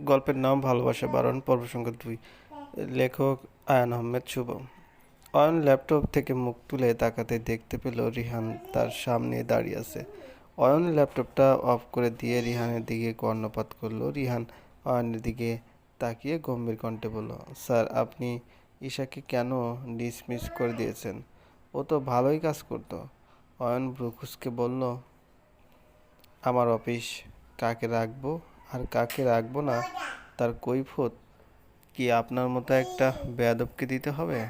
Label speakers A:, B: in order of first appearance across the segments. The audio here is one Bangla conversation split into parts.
A: গল্পের নাম ভালোবাসা, বারণ পর্ব সংখ্যা দুই। লেখক আয়ান আহমেদ শুভ। অয়ন ল্যাপটপ থেকে মুখ তুলে তাকাতে দেখতে পেল রিহান তার সামনে দাঁড়িয়ে আছে। অয়ন ল্যাপটপটা অফ করে দিয়ে রিহানের দিকে কর্ণপাত করল। রিহান অয়নের দিকে তাকিয়ে গম্ভীর কণ্ঠে বলল, স্যার, আপনি ঈশাকে কেন ডিসমিস করে দিয়েছেন? ও তো ভালোই কাজ করতো। অয়ন ব্রুকুসকে বলল, আমার অফিস কাকে রাখব? আর কাকে রাখব না তার কৈফত কি আপনার মতো একটা বেয়াদবকে দিতে হবে?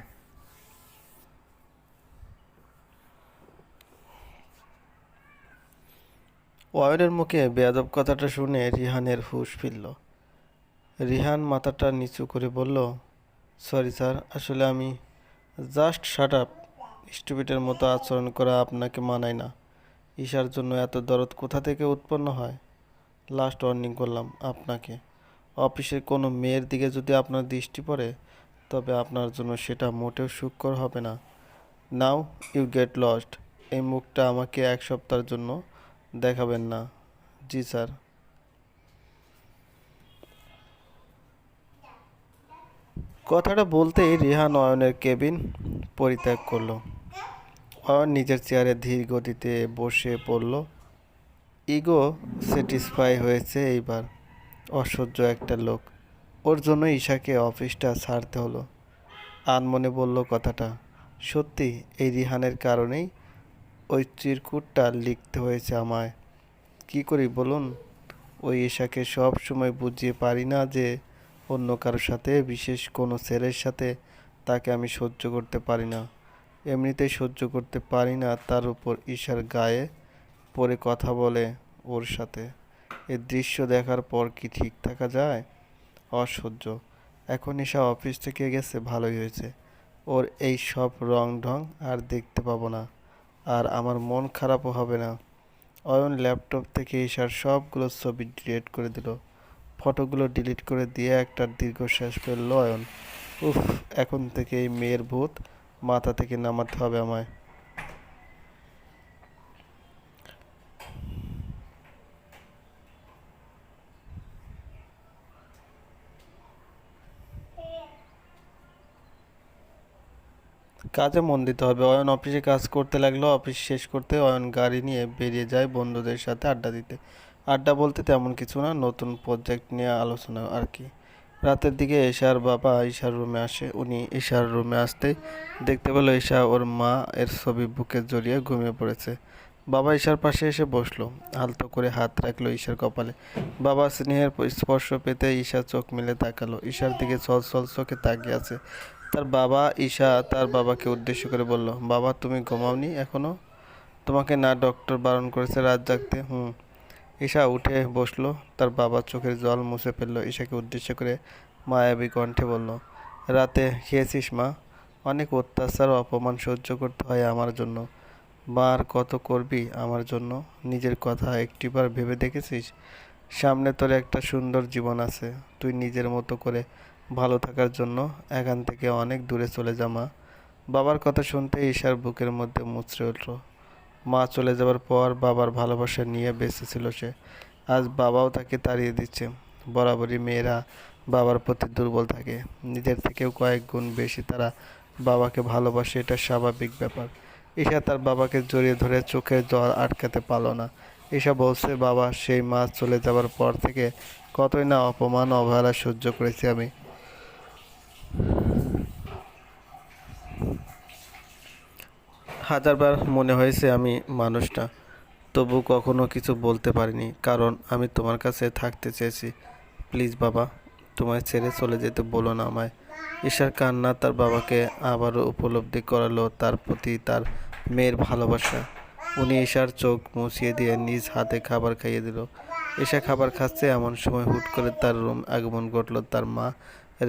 A: অয়নের মুখে বেয়াদব কথাটা শুনে রিহানের হুঁশ ফিরল। রিহান মাথাটা নিচু করে বলল, সরি স্যার, আসলে আমি জাস্ট শাট আপ। স্টুপিটের মতো আচরণ করা আপনাকে মানায় না। ঈশার জন্য এত দরদ কোথা থেকে উৎপন্ন হয়? লাস্ট ওয়ার্নিং করলাম আপনাকে। অফিসের কোনো মেয়ের দিকে যদি আপনার দৃষ্টি পড়ে, তবে আপনার জন্য সেটা মোটেও সুখকর হবে না। নাও ইউ গেট লস্ট এই মুখটা আমাকে এক সপ্তাহের জন্য দেখাবেন না। জি, স্যার। কথাটা বলতেই রিহান অয়নের কেবিন পরিত্যাগ করল। অয়ন নিজের চেয়ারে ধীর গতিতে বসে পড়ল। ইগো স্যাটিসফাই হয়েছে এইবার। অসহ্য একটা লোক। ওর জন্য ঈশাকে অফিসটা ছাড়তে হলো। আনমনে বলল কথাটা। সত্যি, এই রিহানের কারণেই ওই চিরকুটটা লিখতে হয়েছে আমায়। কি করি বলুন? ওই ঈশাকে সব সময় বুঝিয়ে পারি না যে অন্য কারোর সাথে, বিশেষ কোনো ছেলের সাথে তাকে আমি সহ্য করতে পারি না। এমনিতেই সহ্য করতে পারি না, তার উপর ঈশার গায়ে পরে কথা বলে ওর সাথে। এ দৃশ্য দেখার পর কি ঠিক থাকা যায়? অসহ্য। এখন ঈশা অফিস থেকে গেছে, ভালোই হয়েছে। ওর এই সব রং ঢং আর দেখতে পাবো না। আর আমার মন খারাপও হবে না। অয়ন ল্যাপটপ থেকে ঈশার সবগুলো ছবি ডিলিট করে দিল। ফটোগুলো ডিলিট করে দিয়ে একটা দীর্ঘশ্বাস ফেলল অয়ন। উফ, এখন থেকে এই মেয়ের ভূত মাথা থেকে নামাতে হবে আমায়। কাজে মন দিতে হবে। অয়ন অফিসে কাজ করতে লাগল, অফিস শেষ করতে অয়ন গাড়ি নিয়ে বেরিয়ে যায় বন্ধুদের সাথে আড্ডা দিতে। আড্ডা বলতে তেমন কিছু না, নতুন প্রজেক্ট নিয়ে আলোচনা আর কি। রাতের দিকে ঈশার বাবা ঈশার রুমে আসে। উনি ঈশার রুমে আসতে দেখতে পেল ঈশা ওর মা এর ছবি বুকে জড়িয়ে ঘুমিয়ে পড়েছে। বাবা ঈশার পাশে এসে বসল। আলতো করে হাত রাখল ঈশার কপালে। বাবা স্নেহের স্পর্শ পেতে ঈশা চোখ মিলে তাকালো। ঈশার দিকে ছল ছল চোখে তাকিয়ে আছে। তার বাবা ঈশা তার বাবাকে উদ্দেশ্য করে বলল, বাবা, তুমি ঘুমাওনি এখনও? তোমাকে না ডক্টর বারণ করেছে রাত জাগতে? হুম। ঈশা উঠে বসল, তার বাবা চোখের জল মুছে ফেলল, ঈশাকে উদ্দেশ্য করে মায়াবী কণ্ঠে বলল, রাতে খেয়েছিস মা? অনেক অত্যাচার ও অপমান সহ্য করতে হয় আমার জন্য। আর কত করবি আমার জন্য? নিজের কথা একটিবার ভেবে দেখেছিস? সামনে তোর একটা সুন্দর জীবন আছে। তুই নিজের মতো করে ভালো থাকার জন্য এখান থেকে অনেক দূরে চলে যা, মা। বাবার কথা শুনতে ঈশার বুকের মধ্যে মুচড়ে উঠল। মা চলে যাওয়ার পর বাবার ভালোবাসা নিয়ে বেঁচে ছিল সে। আজ বাবাও তাকে তাড়িয়ে দিচ্ছে। বরাবরই মেয়েরা বাবার প্রতি দুর্বল থাকে। নিজের থেকেও কয়েক গুণ বেশি তারা বাবাকে ভালোবাসে, এটা স্বাভাবিক ব্যাপার। ঈশা তার বাবাকে জড়িয়ে ধরে চোখের জল আটকাতে পারল না। ঈশা বলছে, বাবা, সেই মা চলে যাওয়ার পর থেকে কতই না অপমান, অবহেলা সহ্য করেছি আমি। হাজারবার মনে হয়েছে আমি মানুষটা। তবু কখনো কিছু বলতে পারিনি, কারণ আমি তোমার কাছে থাকতে চেয়েছি। প্লিজ বাবা, তোমায় ছেড়ে চলে যেতে বলো না আমায়। ঈশার কান্না তার বাবাকে আবারও উপলব্ধি করালো, তার প্রতি তার মেয়ের ভালোবাসা। উনি ঈশার চোখ মুছিয়ে দিয়ে নিজ হাতে খাবার খাইয়ে দিল। ঈশা খাবার খাচ্ছে এমন সময় হুট করে তার রুম আগমন ঘটল তার মা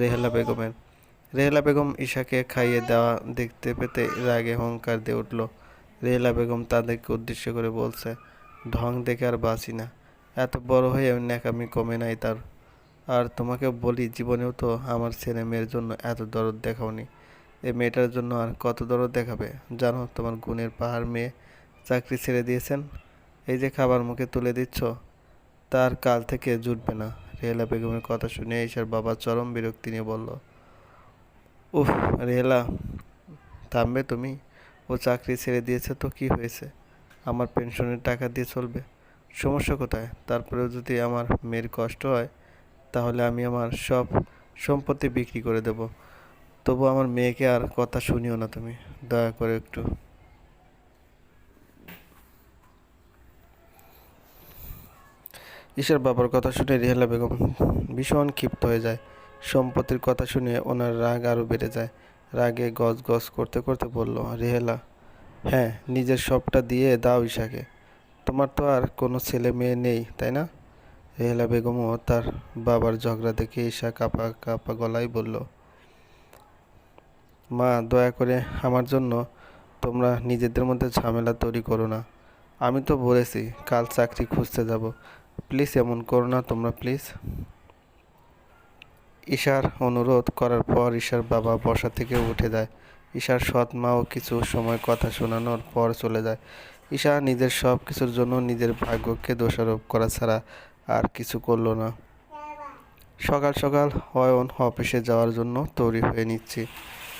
A: রেহেলা বেগমের। রেহেলা বেগম ঈশাকে খাইয়ে দেওয়া দেখতে পেতে রাগে হুঙ্কার দিয়ে উঠল। রেহেলা বেগম তাদেরকে উদ্দেশ্য করে বলছে, ঢং দেখে আর বাঁচি না। এত বড় হয়ে ন্যাকামি কমে নাই তার। আর তোমাকে বলি, জীবনেও তো আমার ছেলে মেয়ের জন্য এত দরদ দেখাওনি। এই মেয়েটার জন্য আর কত দরদ দেখাবে? জানো তোমার গুণের পাহাড় মেয়ে চাকরি ছেড়ে দিয়েছেন? এই যে খাবার মুখে তুলে দিচ্ছ, তার কাল থেকে জুটবে না। রেহেলা বেগমের কথা শুনে ঈশার বাবা চরম বিরক্তি নিয়ে বলল উফ, রেহেলা, থামবে তুমি? ও চাকরি ছেড়ে দিয়েছে তো কি হয়েছে? আমার পেনশনের টাকা দিয়ে চলবে। সমস্যা কোথায়? তারপরেও যদি আমার মেয়ের কষ্ট হয়, তাহলে আমি আমার সব সম্পত্তি বিক্রি করে দেব। তবু আমার মেয়েকে আর কথা শুনিও না তুমি। দয়া করে একটু। ঈশার বাবার কথা শুনে রেহেলা বেগম ভীষণ ক্ষিপ্ত হয়ে যায়। সম্পত্তির কথা শুনে ওনার রাগ আরও বেড়ে যায়। রাগে গজ গজ করতে করতে বলল, রেহেলা হ্যাঁ নিজের সবটা দিয়ে দাও ঈশাকে। তোমার তো আর কোনো ছেলে মেয়ে নেই, তাই না? রেহেলা বেগমও তার বাবার ঝগড়া দেখে ঈশা কাপা কাপা গলায় বলল, মা, দয়া করে আমার জন্য তোমরা নিজেদের মধ্যে ঝামেলা তৈরি করো না। আমি তো বলেছি, কাল চাকরি খুঁজতে যাব। প্লিজ, এমন করো না তোমরা, প্লিজ। ঈশার অনুরোধ করার পর ঈশার বাবা বসা থেকে উঠে যায়। ঈশার সৎ মাও কিছু সময় কথা শোনানোর পর চলে যায়। ঈশা নিজের সব কিছুর জন্য নিজের ভাগ্যকে দোষারোপ করা ছাড়া আর কিছু করল না। সকাল সকাল অয়ন অফিসে যাওয়ার জন্য তৈরি হয়ে নিচ্ছি।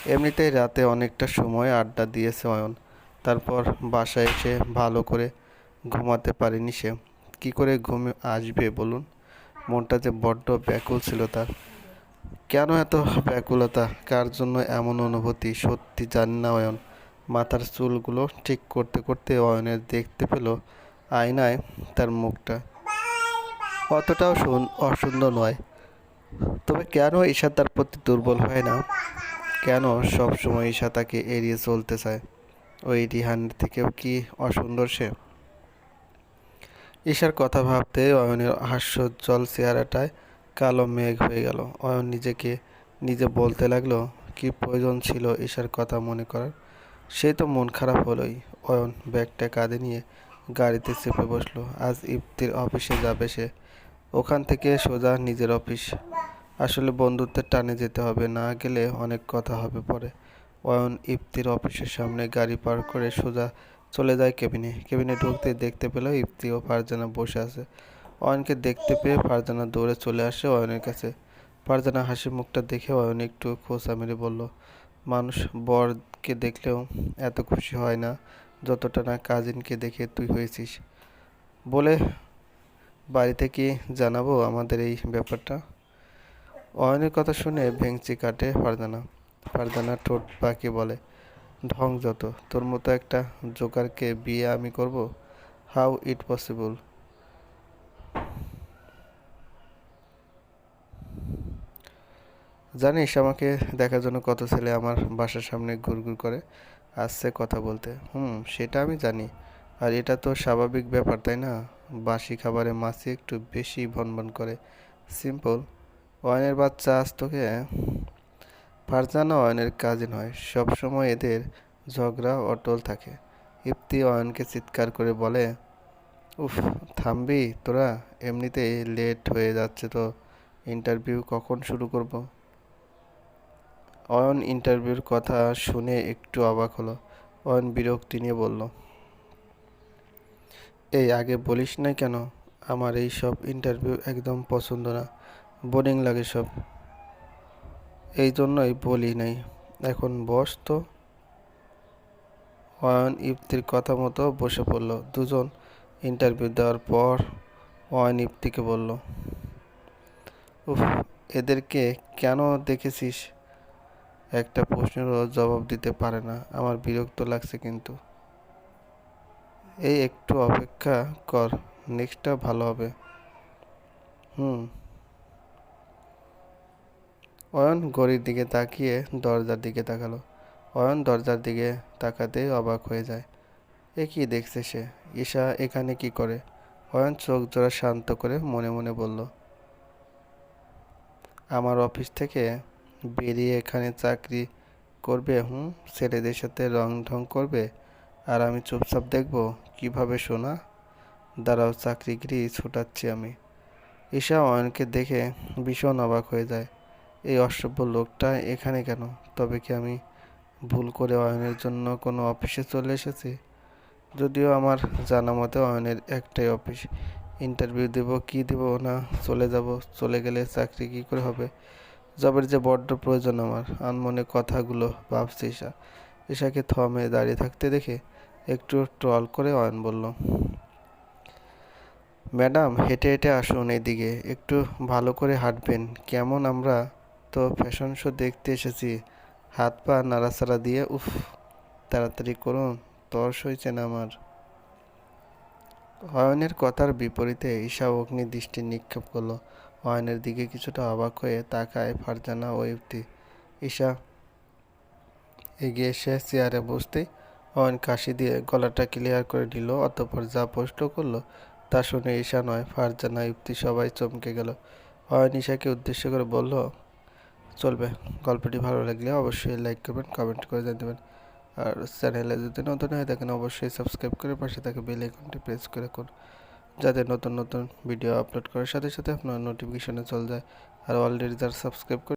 A: এমনিতেই রাতে অনেকটা সময় আড্ডা দিয়েছে অয়ন। তারপর বাসায় এসে ভালো করে ঘুমাতে পারেনি সে। কী করে ঘুমে আসবে বলুন? মনটা যে বড্ড ব্যাকুল ছিল তার। কেন এত ব্যাকুলতা? কার জন্য এমন অনুভূতি? সত্যি জানি না, অয়ন। মাথার চুলগুলো ঠিক করতে করতে অয়নের দেখতে পেল আয়নায় তার মুখটা। অতটাও সুন অসুন্দর নয়। তবে কেন ঈশা তার প্রতি দুর্বল হয় না? কেন সব সময় ঈশা তাকে এড়িয়ে চলতে চায়? ওই রিহানের থেকেও কি অসুন্দর সে? ঈশার কথা ভাবতে অয়নের হাস্যজ্জ্বল চেহারাটায় কালো মেঘ হয়ে গেল। অয়ন নিজেকে নিজে বলতে লাগল, কি প্রয়োজন ছিল ঈশার কথা মনে করার? সেই তো মন খারাপ হলোই। অয়ন ব্যাগটা কাঁধে নিয়ে গাড়িতে চেপে বসল। আজ ইফতির অফিসে যাবে সে। ওখান থেকে সোজা নিজের অফিস। আসলে বন্ধুত্বের টানে যেতে হবে, না গেলে অনেক কথা হবে পরে। অয়ন ইফতির অফিসের সামনে গাড়ি পার করে সোজা চলে যায় কেবিনে। কেবিনে ঢুকতে দেখতে পেল ইফতি ও ফারজানা বসে আছে। অয়নকে দেখতে পেয়ে ফারজানা দৌড়ে চলে আসে অয়নের কাছে। ফারজানা হাসি মুখটা দেখে অয়ন একটু খোঁচা মেরে বলল, মানুষ বরকে দেখলেও এত খুশি হয় না, যতটা না কাজিনকে দেখে তুই হয়েছিস। বলে বাড়িতে কি জানাব আমাদের এই ব্যাপারটা। অয়নের কথা শুনে ভেংচি কাটে ফারজানা। ফারজানা ঠোঁট পাকি বলে, ঢং যত, তোর মতো একটা জোকারকে বিয়ে আমি করব? হাউ ইট পসিবল জানিস আমাকে দেখার জন্য কত ছেলে আমার বাসার সামনে ঘুরঘুর করে আসছে কথা বলতে। হুম, সেটা আমি জানি। আর এটা তো স্বাভাবিক ব্যাপার, তাই না? বাসি খাবারে মাছি একটু বেশি ভনভন করে। সিম্পল। অয়নের বাচ্চা আজ তোকে ফারজানা অয়নের কাজে নয় সবসময় এদের ঝগড়া অটল থাকে। ইফতি অয়নকে চিৎকার করে বলে, উফ, থামবি তোরা? এমনিতেই লেট হয়ে যাচ্ছে তো। ইন্টারভিউ কখন শুরু করব? অয়ন ইন্টারভিউর কথা শুনে একটু অবাক হলো। অয়ন বিরক্তি নিয়ে বলল, এই আগে বলিস না কেন? আমার এই সব ইন্টারভিউ একদম পছন্দ না। বোরিং লাগে সব। এই জন্যই বলি নাই। এখন বস তো। অয়ন ইফতির কথা মতো বসে পড়ল। দুজন ইন্টারভিউ দেওয়ার পর অয়ন ইফতিকে বলল, উফ, এদেরকে কেন দেখেছিস? একটা প্রশ্নেরও জবাব দিতে পারে না। আমার বিরক্ত লাগছে কিন্তু। এই একটু অপেক্ষা কর, নেক্সটটা ভালো হবে। হুম। অয়ন ঘড়ির দিকে তাকিয়ে দরজার দিকে তাকালো। অয়ন দরজার দিকে তাকাতেই অবাক হয়ে যায়। এ কি দেখছে সে? ঈশা এখানে কি করে? অয়ন চোখ জোড়া শান্ত করে মনে মনে বলল, আমার অফিস থেকে বেরিয়ে এখানে চাকরি করবে, হুম? ছেলেদের সাথে রং ঢং করবে? আর আমি চুপচাপ দেখব কীভাবে শোনা দাঁড়াও, চাকরিগিরি ছুটাচ্ছি আমি। ঈশা অয়নকে দেখে ভীষণ অবাক হয়ে যায়। এই অসভ্য লোকটা এখানে কেন? তবে কি আমি ভুল করে অয়নের জন্য কোনো অফিসে চলে এসেছি? যদিও আমার জানা মতে অয়নের একটাই অফিস। ইন্টারভিউ দেব কি দেব না, চলে যাব। চলে গেলে চাকরি কি করে হবে? জবের যে বড্ড প্রয়োজন আমার। আনমনে কথাগুলো ভাবছি ঈশা। ঈশাকে থমে দাঁড়িয়ে থাকতে দেখে একটু ট্রল করে অয়ন বলল, ম্যাডাম, হেঁটে হেঁটে আসুন এদিকে। একটু ভালো করে হাঁটবেন। কেমন আমরা তো ফ্যাশন শো দেখতে এসেছি। হাত পা নাড়াচাড়া দিয়ে, উফ, তাড়াতাড়ি করুন, তর্স হয়েছে না আমার। অয়নের কথার বিপরীতে ঈশা অগ্নি দৃষ্টি নিক্ষেপ করল। অয়নের দিকে কিছুটা অবাক হয়ে তাকায় ফারজানা ও ইফতি। ঈশা, এগিয়ে এসে চেয়ারে বসতেই অয়ন কাশি দিয়ে গলাটা ক্লিয়ার করে নিল, অতঃপর যা প্রশ্ন করল তা শুনে ঈশা নয়, ফারজানা, ইফতি সবাই চমকে গেল। অয়ন ঈশাকে উদ্দেশ্য করে বলল, চলবে, গল্পটি ভালো লাগলে অবশ্যই লাইক করবেন, কমেন্ট করে জানাবেন আর চ্যানেলে যদি নতুন হয়ে থাকেন, অবশ্যই সাবস্ক্রাইব করে পাশে থাকা বেল আইকনটি প্রেস করে করুন যাতে নতুন নতুন ভিডিও আপলোড করার সাথে সাথে আপনার নোটিফিকেশনে চলে যায়। আর অলরেডি যারা সাবস্ক্রাইব করে